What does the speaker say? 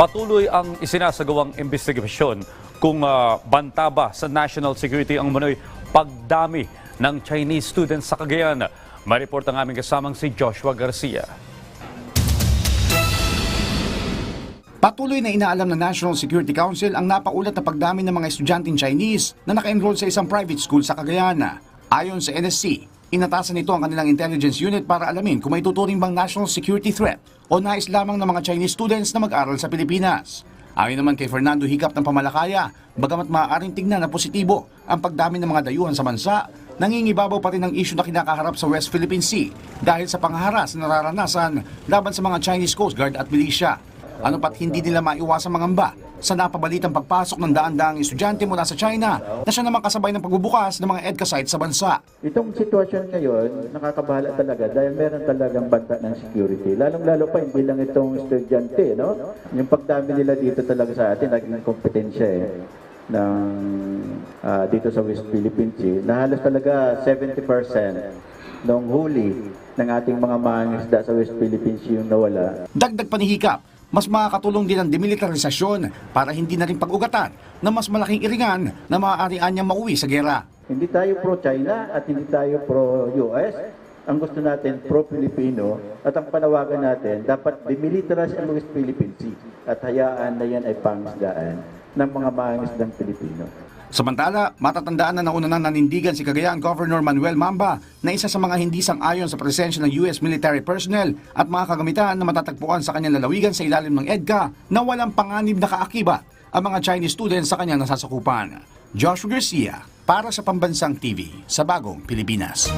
Patuloy ang isinasagawang investigasyon kung ah, banta ba sa national security ang manoy pagdami ng Chinese students sa Cagayan. May report ang aming kasamang si Joshua Garcia. Patuloy na inaalam ng National Security Council ang napaulat na pagdami ng mga estudyanteng Chinese na naka-enroll sa isang private school sa Cagayan. Ayon sa NSC, inatasan nito ang kanilang intelligence unit para alamin kung may tuturing bang national security threat o nais lamang ng mga Chinese students na mag-aral sa Pilipinas. Ayon naman kay Fernando Hicap ng Pamalakaya, bagamat maaaring tignan na positibo ang pagdami ng mga dayuhan sa bansa, nangingibabaw pa rin ang issue na kinakaharap sa West Philippine Sea dahil sa pangharas na nararanasan laban sa mga Chinese Coast Guard at milisya. Ano pat hindi nila maiwasang mangamba sa napabalitang pagpasok ng daan-daang estudyante mula sa China na siya naman kasabay ng pagbubukas ng mga EDCA sites sa bansa. Itong sitwasyon ngayon, nakakabahala talaga dahil meron talagang banta ng security. Lalong-lalo pa, hindi lang itong estudyante, no? Yung pagdami nila dito talaga sa atin, naging kompetensya eh, ng, ah, dito sa West Philippine Sea, na halos talaga 70% nung huli ng ating mga mangisda sa West Philippine Sea yung nawala. Dagdag pa ni Hicap, mas makakatulong din ang demilitarisasyon para hindi na rin pag-ugatan na mas malaking iringan na maaarian niyang mauwi sa gera. Hindi tayo pro-China at hindi tayo pro-US. Ang gusto natin, pro-Filipino. At ang panawagan natin, dapat demilitarize ang West Philippine Sea at hayaan na yan ay pangisdaan ng mga mangisdang Pilipino. Samantala, matatandaan na nauna nang nanindigan si Cagayan Governor Manuel Mamba na isa sa mga hindi sang-ayon sa presensya ng US military personnel at mga kagamitan na matatagpuan sa kanyang lalawigan sa ilalim ng EDCA na walang panganib na kaakibat ang mga Chinese students sa kanyang nasasakupan. Joshua Garcia, para sa Pambansang TV, sa Bagong Pilipinas.